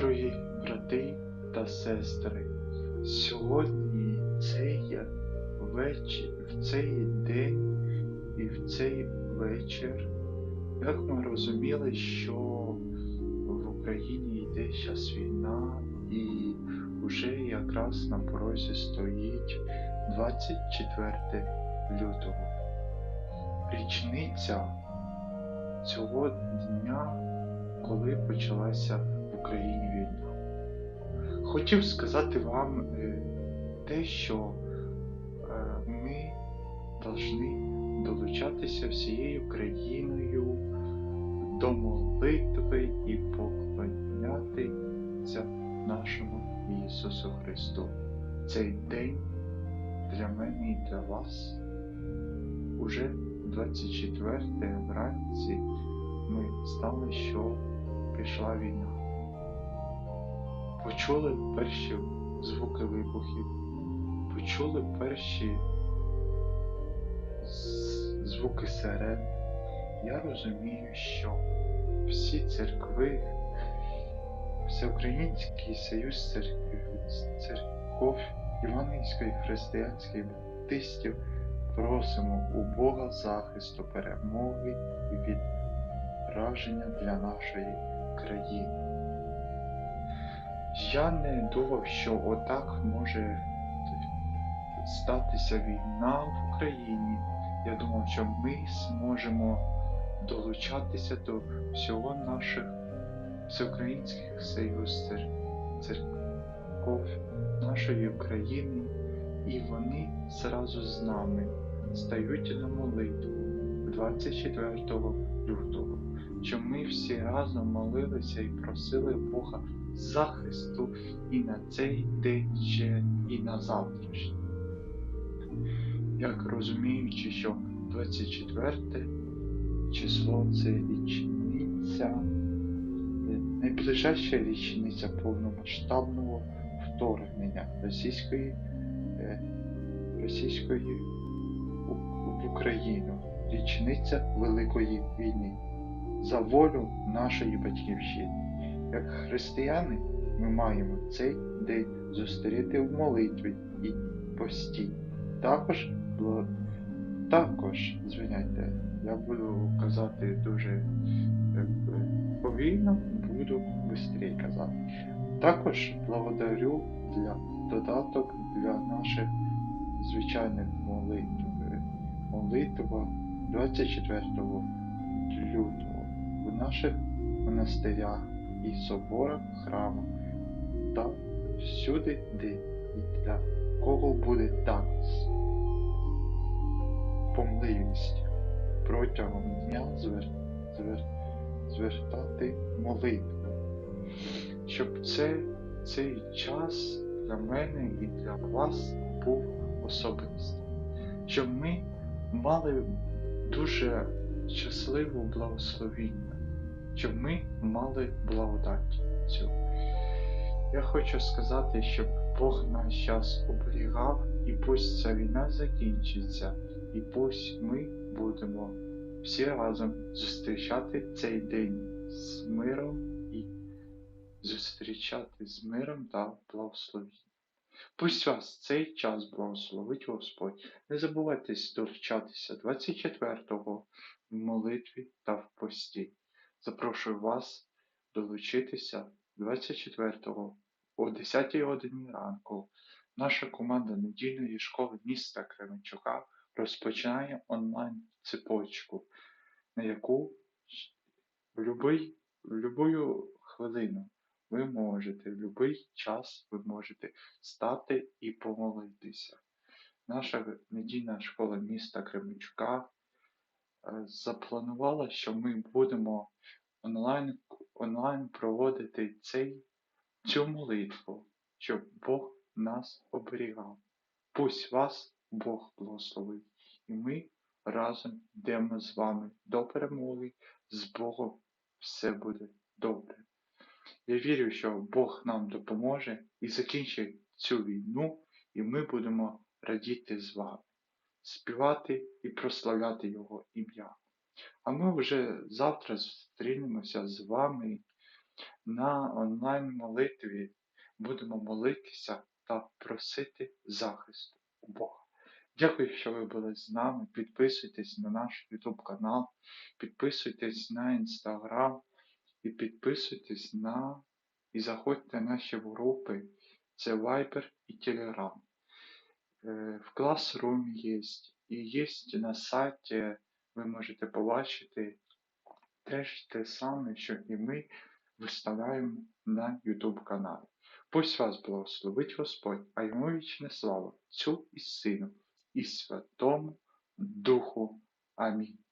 Дорогі брати та сестри, сьогодні цей вечір, в цей день і в цей вечір, як ми розуміли, що в Україні йде зараз війна, і вже якраз на порозі стоїть 24 лютого. Річниця цього дня, коли почалася Україні війна. Хотів сказати вам е, те, що е, ми повинні долучатися всією країною до молитви і поклонятися нашому Ісусу Христу. Цей день для мене і для вас уже 24 вранці ми знали, що пішла війна. Почули перші звуки вибухів, почули перші звуки сирен. Я розумію, що всі церкви, Всеукраїнський Союз церкви, церков Іванівської християнської баптистів просимо у Бога захисту, перемоги і відраження для нашої країни. Я не думав, що отак може статися війна в Україні. Я думав, що ми зможемо долучатися до всього наших всеукраїнських союз цер- церков нашої України, і вони зразу з нами стають на молитву 24 лютого, що ми всі разом молилися і просили Бога захисту і на цей день ще, і на завтрашній. Як розуміючи, що 24 число це річниця, найближча річниця повномасштабного вторгнення російської, е, російської в Україну, річниця Великої війни за волю нашої батьківщини. Як християни ми маємо цей день зустріти в молитві і пості. Також, також, звиняйте, я буду казати дуже е, повільно, буду швидше казати. Також благодарю для додаток для наших звичайних молитв. Е, Молитва 24 лютого в наших монастирях і соборах, храмах та всюди, де і для кого буде так помливість протягом дня звер... Звер... звертати молитву, щоб це, цей час для мене і для вас був особистий, щоб ми мали дуже щасливу благословіння, щоб ми мали благодать цю. Я хочу сказати, щоб Бог наш час оберігав, і пусть ця війна закінчиться, і пусть ми будемо всі разом зустрічати цей день з миром і зустрічати з миром та благословенням. Пусть вас цей час благословить Господь. Не забувайте долучатися 24-го в молитві та в пості. Запрошую вас долучитися 24-го о 10 годині ранку. Наша команда недільної школи міста Кременчука розпочинає онлайн цепочку, на яку в любий, в любую хвилину ви можете, в будь-який час ви можете стати і помолитися. Наша недільна школа міста Кременчука е, запланувала, що ми будемо онлайн, онлайн проводити цей, цю молитву, щоб Бог нас оберігав. Пусть вас Бог благословить. І ми разом йдемо з вами до перемоги, з Богом все буде добре. Я вірю, що Бог нам допоможе і закінчить цю війну, і ми будемо радіти з вами, співати і прославляти Його ім'я. А ми вже завтра зустрінемося з вами На онлайн-молитві будемо молитися та просити захисту у Бога. Дякую, що ви були з нами. Підписуйтесь на наш YouTube канал, підписуйтесь на Instagram і підписуйтесь на і заходьте в наші групи. Це Viber і Telegram. Е, В Classroom є, і є на сайті, ви можете побачити теж те саме, що і ми виставляємо на YouTube каналі. Пусть вас благословить Господь, а йому вічне слава, Цю і Сину, і Святому Духу. Амінь.